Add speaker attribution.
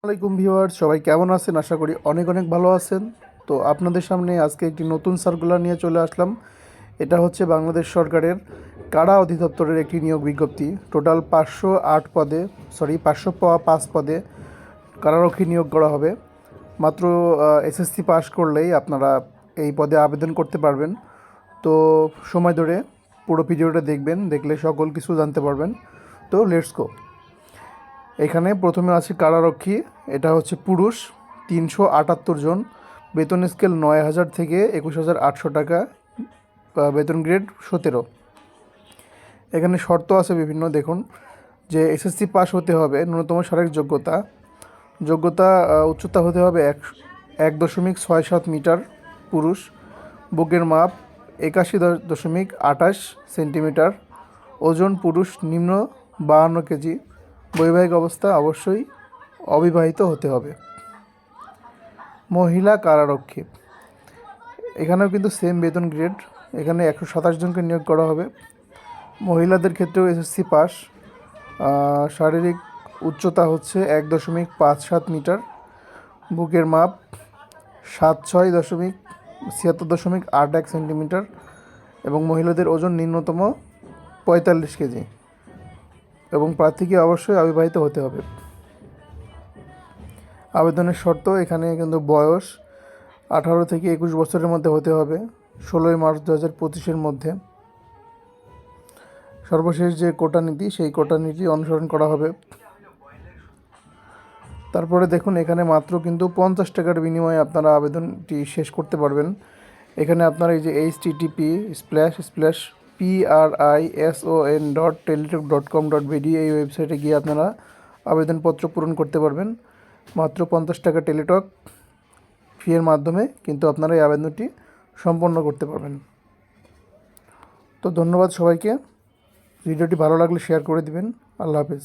Speaker 1: আসসালামাইকুম ভিউয়ার্স, সবাই কেমন আছেন? আশা করি অনেক অনেক ভালো আছেন। তো আপনাদের সামনে আজকে একটি নতুন সার্কুলার নিয়ে চলে আসলাম। এটা হচ্ছে বাংলাদেশ সরকারের কারা অধিদপ্তরের একটি নিয়োগ বিজ্ঞপ্তি। টোটাল পাঁচশো আট পদে সরি পাঁচশো পাঁচ পদে কারারক্ষী নিয়োগ করা হবে। মাত্র এসএসসি পাস করলেই আপনারা এই পদে আবেদন করতে পারবেন। তো সময় ধরে পুরো ভিডিওটা দেখবেন, দেখলে সকল কিছু জানতে পারবেন। তো লেটস গো এখানে প্রথমে আছে কারারক্ষী, এটা হচ্ছে পুরুষ, তিনশো আটাত্তর জন। বেতন স্কেল নয় হাজার থেকে একুশ হাজার আটশো টাকা বেতন গ্রেড সতেরো। এখানে শর্ত আছে বিভিন্ন, দেখুন, যে এসএসসি পাস হতে হবে, ন্যূনতম শারীরিক যোগ্যতা। যোগ্যতা উচ্চতা হতে হবে এক এক দশমিক ছয় সাত মিটার, পুরুষ। বুকের মাপ একাশি দশমিক আঠাশ সেন্টিমিটার। ওজন পুরুষ, নিম্ন বাহান্ন কেজি। বৈবাহিক অবস্থা অবশ্যই অবিবাহিত হতে হবে। মহিলা কারারক্ষী। এখানেও কিন্তু সেম বেতন গ্রেড এখানে একশো সাতাশ জনকে নিয়োগ করা হবে। মহিলাদের ক্ষেত্রেও এসএসসি পাস শারীরিক উচ্চতা হচ্ছে এক দশমিক পাঁচ সাত মিটার। বুকের মাপ সাত ছয় দশমিক ছিয়াত্তর দশমিক আট এক সেন্টিমিটার এবং মহিলাদের ওজন ন্যূনতম পঁয়তাল্লিশ কেজি। এবং প্রার্থীকে অবশ্যই অবিবাহিত হতে হবে। আবেদনের শর্ত, এখানে কিন্তু বয়স আঠারো থেকে একুশ বছরের মধ্যে হতে হবে, ষোলোই মার্চ দু হাজার পঁচিশের মধ্যে। সর্বশেষ যে কোটা নীতি, সেই কোটা নীতি অনুসরণ করা হবে। তারপরে দেখুন, এখানে মাত্র কিন্তু পঞ্চাশ টাকার বিনিময়ে আপনারা আবেদনটি শেষ করতে পারবেন। এখানে আপনারা এই যে H TTP splash splash P R I S O N dot Teletalk dot com dot BD এই ওয়েবসাইটে গিয়ে আপনারা আবেদনপত্র পূরণ করতে পারবেন। মাত্র পঞ্চাশ টাকা টেলিটক ফিয়ের মাধ্যমে কিন্তু আপনারা এই আবেদনটি সম্পন্ন করতে পারবেন। তো ধন্যবাদ সবাইকে। ভিডিওটি ভালো লাগলে শেয়ার করে দিবেন। আল্লাহ হাফেজ।